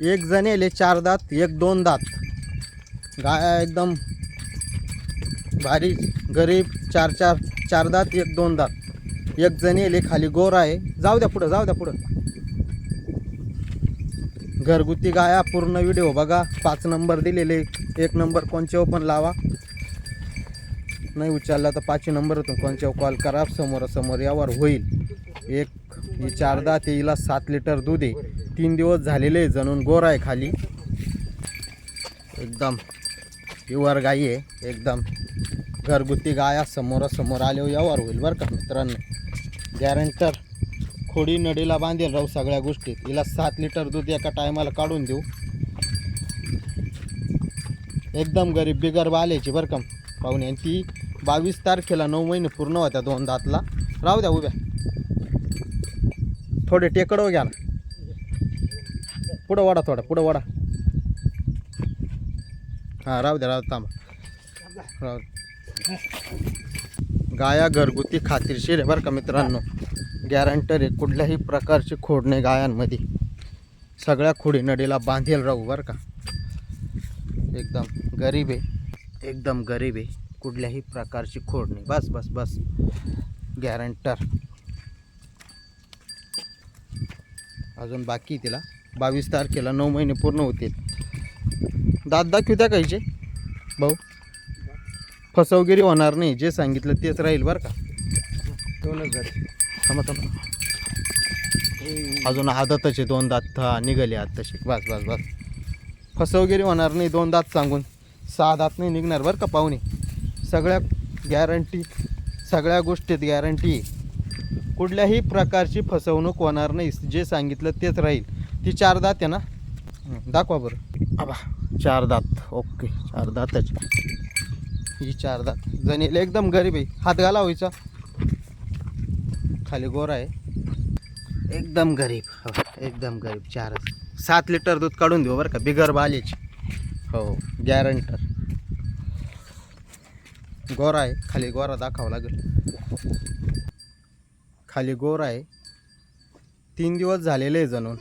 एक जणेले चार दात एक दोन दात. गाय एकदम भारी गरीब चार चार चार दात एक दोन दात. एक जणेले खाली गोर आहे. जाऊ द्या पुढं जाऊ द्या पुढं. घरगुती गाया पूर्ण व्हिडिओ बघा. पाच नंबर दिलेले. एक नंबर कोणच्यावर पण लावा. नाही उचलला तर पाचवी नंबरतून कोणच्यावर कॉल करा. समोरासमोर यावर होईल. एक ही चार दात हिला सात लिटर दूध आहे. तीन दिवस झालेले आहे, जणून गोर आहे खाली. एकदम प्युअर गाई आहे एकदम घरगुती गाया समोरासमोर आल्यावर हो, यावर होईल बरं का मित्रांनो. गॅरंटर खोडी नडीला बांधेल राहू सगळ्या गोष्टीत हिला सात लिटर दूध एका टायमाला काढून देऊ. एकदम गरीब बिगर बाल्याची बरं का. पाहुणे आणि ती बावीस तारखेला नऊ महिने पूर्ण होत्या दोन दातला. राहू द्या उभ्या. थोडे टेकडो घ्या ना. पुढं वाडा थोडा पुढं वाडा हां राहू द्या राहू थांबा. राहू गाया घरगुती खात्रीशीर आहे बरं का मित्रांनो. गॅरंटर आहे कुठल्याही प्रकारची खोड नाही गायांमध्ये. सगळ्या खोडी नडीला बांधेल राहू बरं का. एकदम गरीब आहे. एकदम गरीब आहे. कुठल्याही प्रकारची खोड नाही. बस बस बस. गॅरंटर अजून बाकी तिला. बावीस तारखेला नऊ महिने पूर्ण होतील. दात दाखवू त्या काहीचे? भाऊ फसवगिरी होणार नाही जे सांगितलं तेच राहील बरं का? दोनच झाले. थांबा थांबा. अजून आदतच आहे दोन दात निघाले आत तसे. बस बस बस. फसवगिरी होणार नाही दोन दात सांगून. सहा दात नाही निघणार बरं का पाहुणे? सगळ्या गॅरंटी सगळ्या गोष्टीत गॅरंटी कुठल्याही प्रकारची फसवणूक होणार नाही जे सांगितलं तेच राहील. ती चार दात आहे ना? हं, दाखवा बरं. आबा चार दात. ओके चार दातच. ही चार दात. जणील एकदम गरीब आहे. हात घाला व्हायचा खाली गोरा आहे. एकदम गरीब. हो एकदम गरीब. चारच सात लिटर दूध काढून देऊ बरं का? बिगर बालेची. हो गॅरंटर गोरा आहे. खाली गोरा दाखवावं लागेल. खाली गोरा आहे. तीन दिवस झालेले आहे जणून.